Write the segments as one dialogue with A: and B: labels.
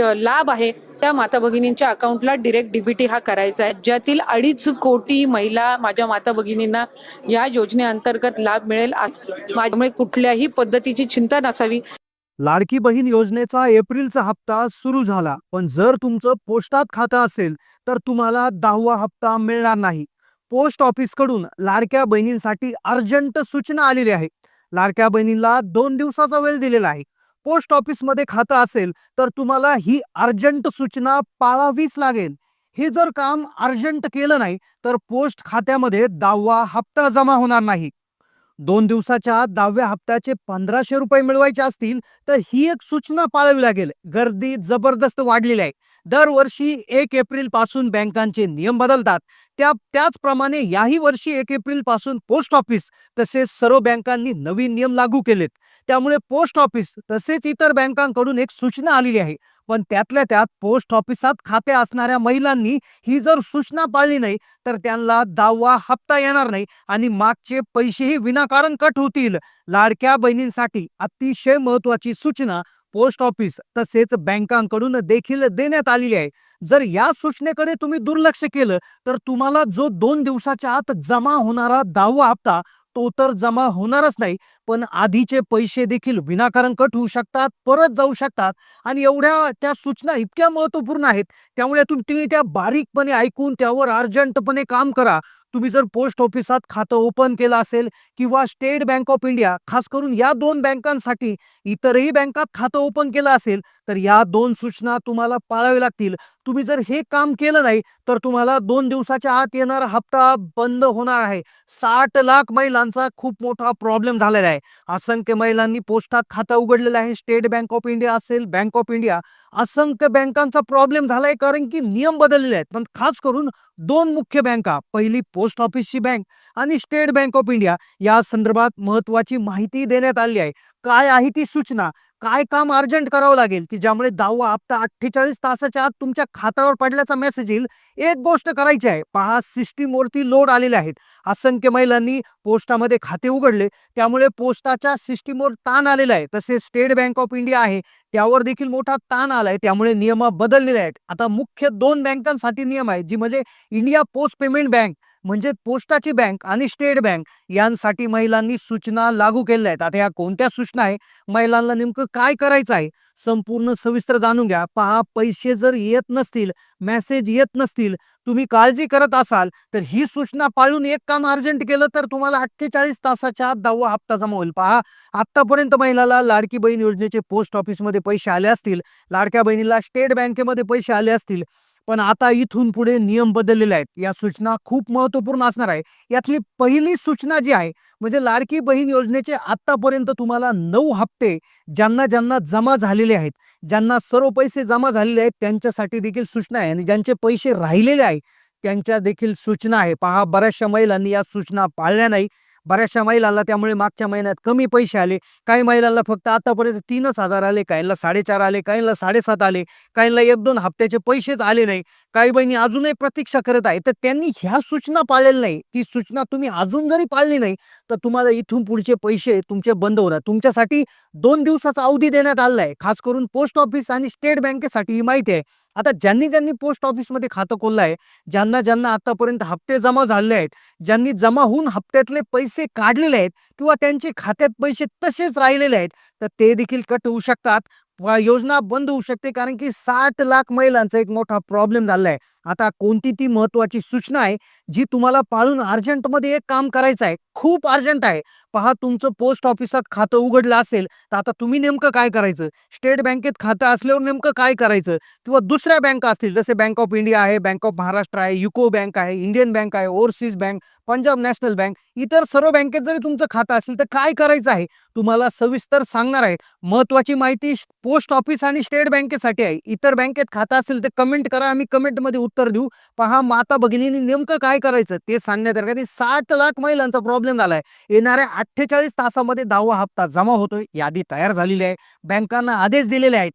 A: लाभ आहे त्या माता भगिनींच्या अकाउंटला डिरेक्ट डीबीटी हा करायचा आहे. ज्यातील अडीच कोटी महिला माझ्या माता भगिनींना या योजनेअंतर्गत लाभ मिळेल. आ- त्यामुळे कुठल्याही पद्धतीची चिंता नसावी.
B: लाडकी बहीण योजनेचा एप्रिलचा हप्ता सुरू झाला. पण जर तुमचं पोस्टात खातं असेल तर तुम्हाला दहावा हप्ता मिळणार नाही. पोस्ट ऑफिसकडून लाडक्या बहिणींसाठी अर्जंट सूचना आलेली आहे. लाडक्या बहिणींना दोन दिवसाचा वेळ दिलेला आहे. पोस्ट ऑफिसमध्ये खातं असेल तर तुम्हाला ही अर्जंट सूचना पाळावीच लागेल. हे जर काम अर्जंट केलं नाही तर पोस्ट खात्यामध्ये दहावा हप्ता जमा होणार नाही. दोन दिवसाच्या दहाव्या हप्त्याचे पंधराशे रुपये मिळवायचे असतील तर ही एक सूचना पाळावी लागेल. गर्दी जबरदस्त वाढलेली आहे. दरवर्षी एक एप्रिलपासून बँकांचे नियम बदलतात. त्या त्याचप्रमाणे याही वर्षी एक एप्रिलपासून पोस्ट ऑफिस तसेच सर्व बँकांनी नवीन नियम लागू केलेत. त्यामुळे पोस्ट ऑफिस तसेच इतर बँकांकडून एक सूचना आलेली आहे. पण त्यातल्या त्यात पोस्ट ऑफिसात खाते असणाऱ्या महिलांनी ही जर सूचना पाळली नाही तर त्यांना दावा हप्ता येणार नाही आणि मागचे पैसेही विनाकारण कट होतील. लाडक्या बहिणींसाठी अतिशय महत्वाची सूचना पोस्ट ऑफिस तसेच बँकांकडून देखील देण्यात आलेली आहे. जर या सूचनेकडे तुम्ही दुर्लक्ष केलं तर तुम्हाला जो दोन दिवसाच्या आत जमा होणारा दहावा हप्ता तो तर जमा होणारच नाही पण आधीचे पैसे देखील विनाकारण कट होऊ शकतात परत जाऊ शकतात आणि एवढ्या त्या सूचना इतक्या महत्त्वपूर्ण आहेत त्यामुळे तुम्ही त्या बारीकपणे ऐकून त्यावर अर्जंटपणे काम करा. तुम्ही जर पोस्ट ऑफिसात खातं ओपन केलं असेल किंवा स्टेट बँक ऑफ इंडिया खास करून या दोन बँकांसाठी इतरही बँकात खातं ओपन केलं असेल तर या दोन सूचना तुम्हाला पाळाव्या लागतील. तुम्ही जर हे काम केलं नाही तर तुम्हाला दोन दिवसाच्या आत येणारा हप्ता बंद होणार आहे. साठ लाख महिलांचा खूप मोठा प्रॉब्लेम झालेला आहे. असंख्य महिलांनी पोस्टात खातं उघडलेलं आहे. स्टेट बँक ऑफ इंडिया असेल बँक ऑफ इंडिया असंख्य बँकांचा प्रॉब्लेम झालाय कारण की नियम बदललेले आहेत. पण खास करून दोन मुख्य बँका पहिली पोस्ट ऑफिसची बँक आणि स्टेट बँक ऑफ इंडिया या संदर्भात महत्वाची माहिती देण्यात आली आहे. काय आहे ती सूचना? काय काम अर्जंट करावं लागेल? की ज्यामुळे दहावा हप्ता अठ्ठेचाळीस तासाच्या आत तुमच्या खात्यावर पडल्याचा मेसेज येईल. एक गोष्ट करायची आहे. पहा सिस्टीमवरती लोड आलेले आहेत. असंख्य महिलांनी पोस्टामध्ये खाते उघडले. त्यामुळे पोस्टाच्या सिस्टीमवर ताण आलेला आहे. तसेच स्टेट बँक ऑफ इंडिया आहे. त्यावर देखील मोठा ताण आलाय. त्यामुळे नियम बदललेले आहेत. आता मुख्य दोन बँकांसाठी नियम आहेत जी म्हणजे इंडिया पोस्ट पेमेंट बँक म्हणजे पोस्टाची बँक आणि स्टेट बँक यांसाठी महिलांनी सूचना लागू केल्या आहेत. आता या कोणत्या सूचना आहे? महिलांना नेमकं काय करायचं आहे? संपूर्ण सविस्तर जाणून घ्या. पहा पैसे जर येत नसतील मेसेज येत नसतील तुम्ही काळजी करत असाल तर ही सूचना पाळून एक काम अर्जंट केलं तर तुम्हाला अठ्ठेचाळीस तासाच्या आत दहावा हप्ता जमा होईल. पहा आतापर्यंत महिलाला लाडकी बहीण योजनेचे पोस्ट ऑफिसमध्ये पैसे आले असतील लाडक्या बहिणीला स्टेट बँकेमध्ये पैसे आले असतील पण आता इथून पुढे नियम बदललेले आहेत. या सूचना खूप महत्त्वपूर्ण असणार आहे. यातली पहिली सूचना जी आहे म्हणजे लाडकी बहीण योजनेचे आतापर्यंत तुम्हाला नऊ हप्ते ज्यांना ज्यांना जमा झालेले आहेत ज्यांना सर्व पैसे जमा झालेले आहेत त्यांच्यासाठी देखील सूचना आहे. आणि ज्यांचे पैसे राहिलेले आहे त्यांच्या देखील सूचना आहे. पहा बऱ्याचशा महिलांनी या सूचना पाळल्या नाही. बऱ्याचशा महिलांना त्यामुळे मागच्या महिन्यात कमी पैसे आले. काही महिलांना फक्त आतापर्यंत तीनच हजार आले काहींना साडेचार आले काहींना साडेसात आले काहींना एक दोन हप्त्याचे पैसेच आले नाही. काही बहिणी अजूनही प्रतीक्षा करत आहे तर त्यांनी ह्या सूचना पाळलेल्या नाही. ती सूचना तुम्ही अजून जरी पाळली नाही तर तुम्हाला इथून पुढचे पैसे तुमचे बंद होणार. तुमच्यासाठी दोन दिवसाचा अवधी देण्यात आलेला आहे. खास करून पोस्ट ऑफिस आणि स्टेट बँकेसाठी ही माहिती आहे. आता ज्यांनी ज्यांनी पोस्ट ऑफिसमध्ये खातं खोललं आहे ज्यांना ज्यांना आतापर्यंत हप्ते जमा झालेले आहेत ज्यांनी जमा होऊन हप्त्यातले पैसे काढलेले आहेत किंवा त्यांचे खात्यात पैसे तसेच राहिलेले आहेत तर ते देखील कट होऊ शकतात. योजना बंद होऊ शकते कारण की साठ लाख महिलांचा एक मोठा प्रॉब्लेम झाला आहे आता कोणती ती महत्वाची सूचना आहे जी तुम्हाला पाळून अर्जंटमध्ये एक काम करायचं आहे खूप अर्जंट आहे. पहा तुमचं पोस्ट ऑफिसात खातं उघडलं असेल तर आता तुम्ही नेमकं काय करायचं? स्टेट बँकेत खातं असल्यावर नेमकं काय करायचं? किंवा दुसऱ्या बँका असतील जसे बँक ऑफ इंडिया आहे बँक ऑफ महाराष्ट्र आहे युको बँक आहे इंडियन बँक आहे Overseas Bank Punjab National Bank इतर सर्व बँकेत जरी तुमचं खातं असेल तर काय करायचं आहे? तुम्हाला सविस्तर सांगणार आहे. महत्वाची माहिती पोस्ट ऑफिस आणि स्टेट बँकेसाठी आहे. इतर बँकेत खातं असेल तर कमेंट करा. आम्ही कमेंटमध्ये उत्तर देऊ. पहा माता भगिनींनी नेमकं काय करायचं? ते सांगण्यात येणार साठ लाख महिलांचा प्रॉब्लेम झालाय. येणाऱ्या अठ्ठेचाळीस तासामध्ये दहावा हप्ता जमा होतोय. यादी तयार झालेली आहे. बँकांना आदेश दिलेले आहेत.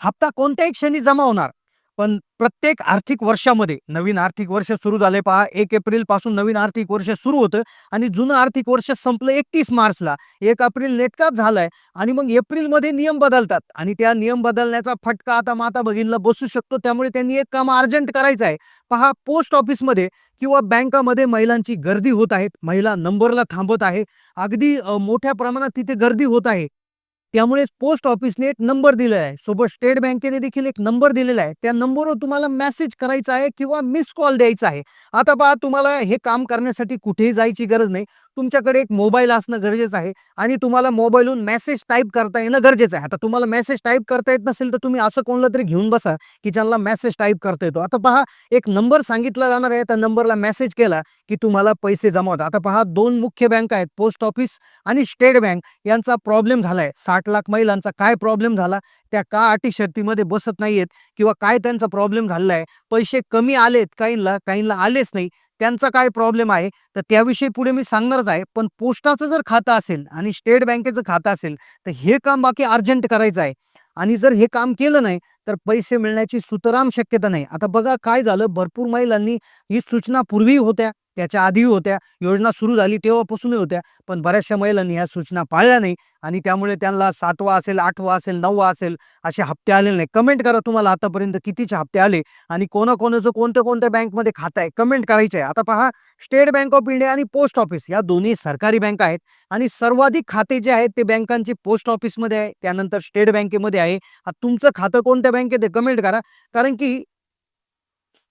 B: हप्ता कोणत्याही क्षणी जमा होणार. पण प्रत्येक आर्थिक वर्षामध्ये नवीन आर्थिक वर्ष सुरू झाले पहा. एक एप्रिलपासून नवीन आर्थिक वर्ष सुरू होतं आणि जुनं आर्थिक वर्ष संपलं एकतीस मार्चला. एक एप्रिल नेटकाच झालाय आणि मग एप्रिलमध्ये नियम बदलतात आणि त्या नियम बदलण्याचा फटका आता माता भगिनीला बसू शकतो. त्यामुळे त्यांनी एक काम अर्जंट करायचं आहे. पहा पोस्ट ऑफिसमध्ये किंवा बँकामध्ये महिलांची गर्दी होत आहेत महिला नंबरला थांबत आहे. अगदी मोठ्या प्रमाणात तिथे गर्दी होत आहे. त्यामुळेच पोस्ट ऑफिसने एक नंबर दिलेला आहे. सोबत स्टेट बँकेने देखील एक नंबर दिलेला आहे. त्या नंबरवर तुम्हाला मेसेज करायचा आहे किंवा मिस कॉल द्यायचा आहे. आता पहा तुम्हाला हे काम करण्यासाठी कुठेही जायची गरज नाही. तुमच्याकडे एक मोबाईल असणं गरजेचं आहे आणि तुम्हाला मोबाईलहून मेसेज टाईप करता येणं गरजेचं आहे. आता तुम्हाला मेसेज टाईप करता येत नसेल तर तुम्ही असं कोणाला तरी घेऊन बसा की ज्यांना मेसेज टाईप करता येतो. आता पहा एक नंबर सांगितला जाणार आहे. त्या नंबरला मेसेज केला की तुम्हाला पैसे जमा होतात. आता पहा दोन मुख्य बँक आहेत पोस्ट ऑफिस आणि स्टेट बँक. यांचा प्रॉब्लेम झालाय. साठ लाख महिलांचा काय प्रॉब्लेम झाला? त्या का अटी शर्तीमध्ये बसत नाहीयेत किंवा काय त्यांचा प्रॉब्लेम झालेला आहे पैसे कमी आलेत काहींना काहींना आलेच नाही त्यांचा काय प्रॉब्लेम आहे? तर त्याविषयी पुढे मी सांगणारच आहे पण पोस्टाचं जर खातं असेल आणि स्टेट बँकेचं खातं असेल तर हे काम बाकी अर्जंट करायचं आहे. आणि जर हे काम केलं नाही तर पैसे मिळण्याची सुतराम शक्यता नाही. आता बघा काय झालं भरपूर महिलांनी ही सूचना पूर्वी होत्या. त्याच्या आधी होत्या योजना सुरू झाली तेव्हापासूनही होत्या पण बऱ्याचशा महिलांनी ह्या सूचना पाळल्या नाही आणि त्यामुळे त्यांना सातवा असेल आठवा असेल नववा असेल असे हप्ते आलेले नाही कमेंट करा तुम्हाला आतापर्यंत कितीचे हप्ते आले आणि कोणाकोणाचं कोणत्या कोणत्या बँकमध्ये खातं आहे कमेंट करायचं आहे. आता पहा स्टेट बँक ऑफ इंडिया आणि पोस्ट ऑफिस या दोन्ही सरकारी बँक आहेत आणि सर्वाधिक खाते जे आहेत ते बँकांचे पोस्ट ऑफिसमध्ये आहे त्यानंतर स्टेट बँकेमध्ये आहे. तुमचं खातं कोणत्या बँकेत आहे कमेंट करा. कारण की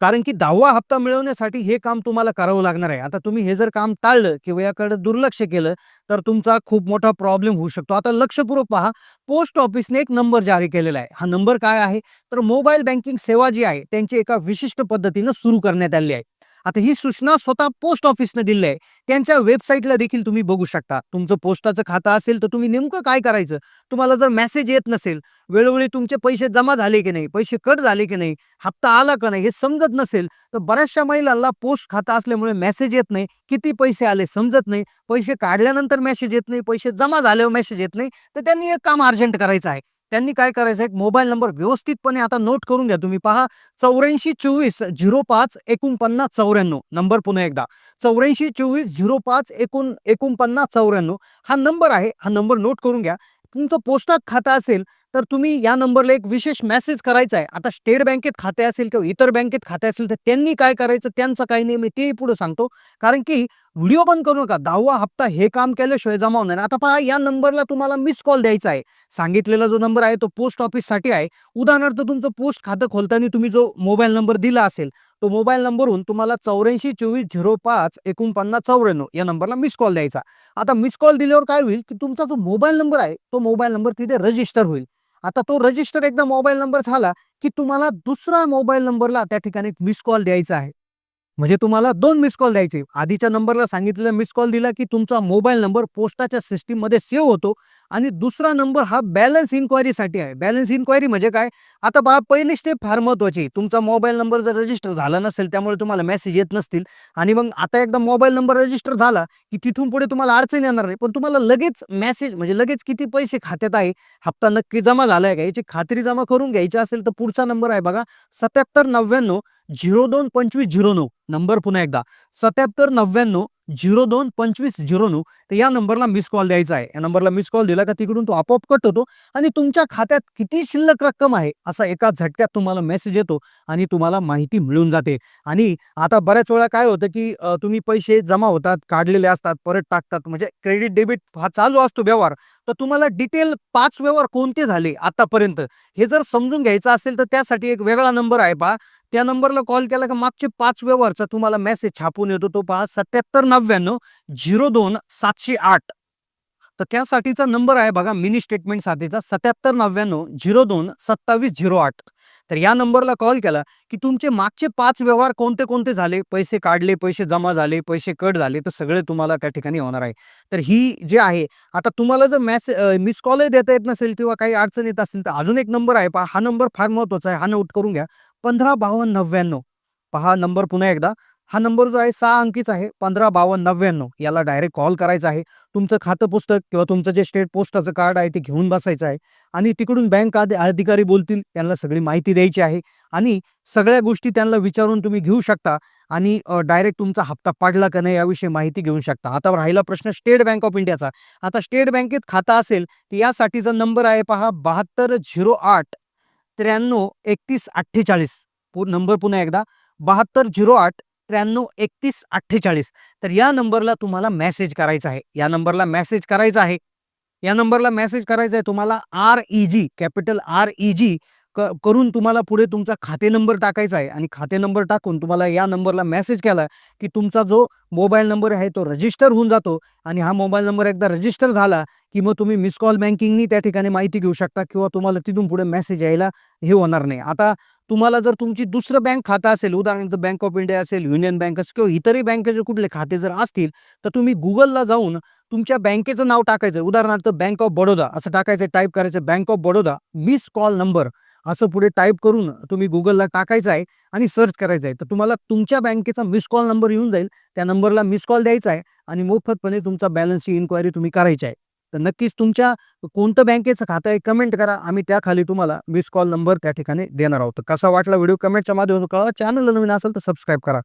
B: कारण की दहावा हप्ता मिळवण्यासाठी हे काम तुम्हाला करावं लागणार आहे. आता तुम्ही हे जर काम टाळलं किंवा याकडे दुर्लक्ष केलं तर तुमचा खूप मोठा प्रॉब्लेम होऊ शकतो. आता लक्षपूर्वक पहा पोस्ट ऑफिसने एक नंबर जारी केलेला आहे. हा नंबर काय आहे? तर मोबाईल बँकिंग सेवा जी आहे त्यांची एका विशिष्ट पद्धतीनं सुरू करण्यात आली आहे. आता ही सूचना स्वतः पोस्ट ऑफिसने दिली आहे. त्यांच्या वेबसाईटला देखील तुम्ही बघू शकता. तुमचं पोस्टाचं खातं असेल तर तुम्ही नेमकं काय करायचं? तुम्हाला जर मेसेज येत नसेल वेळोवेळी तुमचे पैसे जमा झाले की नाही पैसे कट झाले की नाही हप्ता आला का नाही हे समजत नसेल तर बऱ्याचशा महिलांना पोस्ट खातं असल्यामुळे मेसेज येत नाही. किती पैसे आले समजत नाही. पैसे काढल्यानंतर मेसेज येत नाही. पैसे जमा झाल्यावर मेसेज येत नाही. तर त्यांनी एक काम अर्जंट करायचं आहे. त्यांनी काय करायचं? एक मोबाईल नंबर व्यवस्थितपणे आता नोट करून घ्या तुम्ही. पहा चौऱ्याऐंशी चोवीस झिरो पाच एकोणपन्नास चौऱ्याण्णव. नंबर पुन्हा एकदा. चौऱ्याऐंशी चोवीस झिरो पाच एकोण एकोणपन्नास चौऱ्याण्णव. हा नंबर आहे. हा नंबर नोट करून घ्या. तुमचं पोस्टात खातं असेल तर तुम्ही या नंबरला एक विशेष मेसेज करायचा आहे. आता स्टेट बँकेत खाते असेल किंवा इतर बँकेत खाते असेल तर त्यांनी काय करायचं? त्यांचं काही नाही मी तेही पुढे सांगतो. कारण की व्हिडिओ बंद करू नका. दहावा हप्ता हे काम केल्याशिवाय जमा होणार नाही. आता पहा या नंबरला तुम्हाला मिस कॉल द्यायचा आहे. सांगितलेला जो नंबर आहे तो पोस्ट ऑफिससाठी आहे. उदाहरणार्थ तुमचं पोस्ट खातं खोलताना तुम्ही जो मोबाईल नंबर दिला असेल तो मोबाईल नंबरहून तुम्हाला चौऱ्याऐंशी चोवीस झिरो पाच एकोणपन्नास चौऱ्याण्णव या नंबरला मिस कॉल द्यायचा. आता मिस कॉल दिल्यावर काय होईल की तुमचा जो मोबाईल नंबर आहे तो मोबाईल नंबर तिथे रजिस्टर होईल. आता तो रजिस्टर एकदा मोबाईल नंबर झाला की तुम्हाला दुसरा मोबाईल नंबरला त्या ठिकाणी मिस कॉल द्यायचा आहे. म्हणजे तुम्हाला दोन मिस कॉल द्यायचे. आधीच्या नंबरला सांगितलेला मिस कॉल दिला की तुमचा मोबाईल नंबर पोस्टाच्या सिस्टीममध्ये सेव्ह होतो. आणि दुसरा नंबर हा बॅलन्स इन्क्वायरीसाठी आहे. बॅलन्स इन्क्वायरी म्हणजे काय? आता बा पहिली स्टेप फार महत्वाची तुमचा मोबाईल नंबर जर रजिस्टर झाला नसेल त्यामुळे तुम्हाला मेसेज येत नसतील. आणि मग आता एकदा मोबाईल नंबर रजिस्टर झाला की तिथून पुढे तुम्हाला अडचण येणार नाही. पण तुम्हाला लगेच मेसेज म्हणजे लगेच किती पैसे खात्यात आहे हप्ता नक्की जमा झालाय का? याची खात्री जमा करून घ्यायची असेल तर पुढचा नंबर आहे बघा सत्याहत्तर नव्याण्णव झिरो दोन पंचवीस झिरो नऊ. नंबर पुन्हा एकदा. सत्याहत्तर नव्याण्णव झिरो दोन पंचवीस झिरो नऊ. तर या नंबरला मिस कॉल द्यायचा आहे. या नंबरला मिस कॉल दिला का तिकडून तो आपोआप कट होतो आणि तुमच्या खात्यात किती शिल्लक रक्कम आहे? असा एका झटक्यात तुम्हाला मेसेज येतो आणि तुम्हाला माहिती मिळून जाते. आणि आता बऱ्याच वेळा काय होतं की तुम्ही पैसे जमा होतात काढलेले असतात परत टाकतात. म्हणजे क्रेडिट डेबिट हा चालू असतो व्यवहार. तर तुम्हाला डिटेल पाच व्यवहार कोणते झाले आतापर्यंत? हे जर समजून घ्यायचं असेल तर त्यासाठी एक वेगळा नंबर आहे पहा. त्या नंबरला कॉल केला का मागचे पाच व्यवहारचा तुम्हाला मेसेज छापून येतो तो पहा. सत्याहत्तर नव्याण्णव झिरो दोन सातशे आठ. तर त्यासाठीचा नंबर आहे बघा मिनी स्टेटमेंट साठीचा. सत्याहत्तर नव्याण्णव झिरो दोन सत्तावीस झिरो आठ. तर या नंबरला कॉल केला की तुमचे मागचे पाच व्यवहार कोणते कोणते झाले? पैसे काढले पैसे जमा झाले पैसे कट झाले तर सगळे तुम्हाला त्या ठिकाणी होणार आहे. तर ही जे आहे आता तुम्हाला जर मॅसेज मिस कॉलही देता येत नसेल किंवा काही अडचण येत असेल तर अजून एक नंबर आहे. पहा हा नंबर फार महत्त्वाचा आहे. हा नोट करून घ्या. पंधरा बावन्न नव्याण्णव. पहा नंबर पुन्हा एकदा. हा नंबर जो आहे सहा अंकीच आहे पंधरा बावन्न नव्याण्णव. याला डायरेक्ट कॉल करायचा आहे. तुमचं खातं पुस्तक किंवा तुमचं जे स्टेट पोस्टाचं कार्ड आहे ते घेऊन बसायचं आहे. आणि तिकडून बँक अधिकारी बोलतील त्यांना सगळी माहिती द्यायची आहे. आणि सगळ्या गोष्टी त्यांना विचारून तुम्ही घेऊ शकता. आणि डायरेक्ट तुमचा हप्ता पाडला का नाही याविषयी माहिती घेऊ शकता. आता राहिला प्रश्न स्टेट बँक ऑफ इंडियाचा आता स्टेट बँकेत खातं असेल तर यासाठीचा नंबर आहे पहा बहात्तर झिरो आठ त्र्याण्णव एकतीस अठ्ठेचाळीस. नंबर पुन्हा एकदा. बहात्तर झिरो आठ त्र्याण्णव एकतीस अठ्ठेचाळीस. तर या नंबरला तुम्हाला मेसेज करायचा आहे. या नंबरला मेसेज करायचा आहे. या नंबरला मेसेज करायचा आहे तुम्हाला R E G capital R E G क करून तुम्हाला पुढे तुमचा खाते नंबर टाकायचा आहे. आणि खाते नंबर टाकून तुम्हाला या नंबरला मेसेज केला की तुमचा जो मोबाईल नंबर आहे तो रजिस्टर होऊन जातो. आणि हा मोबाईल नंबर एकदा रजिस्टर झाला की मग तुम्ही मिस कॉल बँकिंगनी त्या ठिकाणी माहिती घेऊ शकता किंवा तुम्हाला तिथून पुढे मेसेज यायला हे होणार नाही. आता तुम्हाला जर तुमची दुसरं बँक खातं असेल उदाहरणार्थ बँक ऑफ इंडिया असेल युनियन बँक असेल किंवा इतरही बँकेचे कुठले खाते जर असतील तर तुम्ही गुगलला जाऊन तुमच्या बँकेचं नाव टाकायचं. उदाहरणार्थ बँक ऑफ बडोदा असं टाकायचं टाईप करायचं Bank of Baroda miss call number असं पुढे टाईप करून तुम्ही गुगलला टाकायचं आहे आणि सर्च करायचं आहे. तर तुम्हाला तुमच्या बँकेचा मिस कॉल नंबर येऊन जाईल. त्या नंबरला मिस कॉल द्यायचा आहे आणि मोफतपणे तुमचा बॅलन्सची इन्क्वायरी तुम्ही करायची आहे. तर नक्कीच तुमच्या कोणतं बँकेचं खातं आहे कमेंट करा. आम्ही त्याखाली तुम्हाला मिस कॉल नंबर त्या ठिकाणी देणार आहोत. कसा वाटला व्हिडिओ कमेंटच्या माध्यमातून कळवा. चॅनल नवीन असेल तर सबस्क्राईब करा.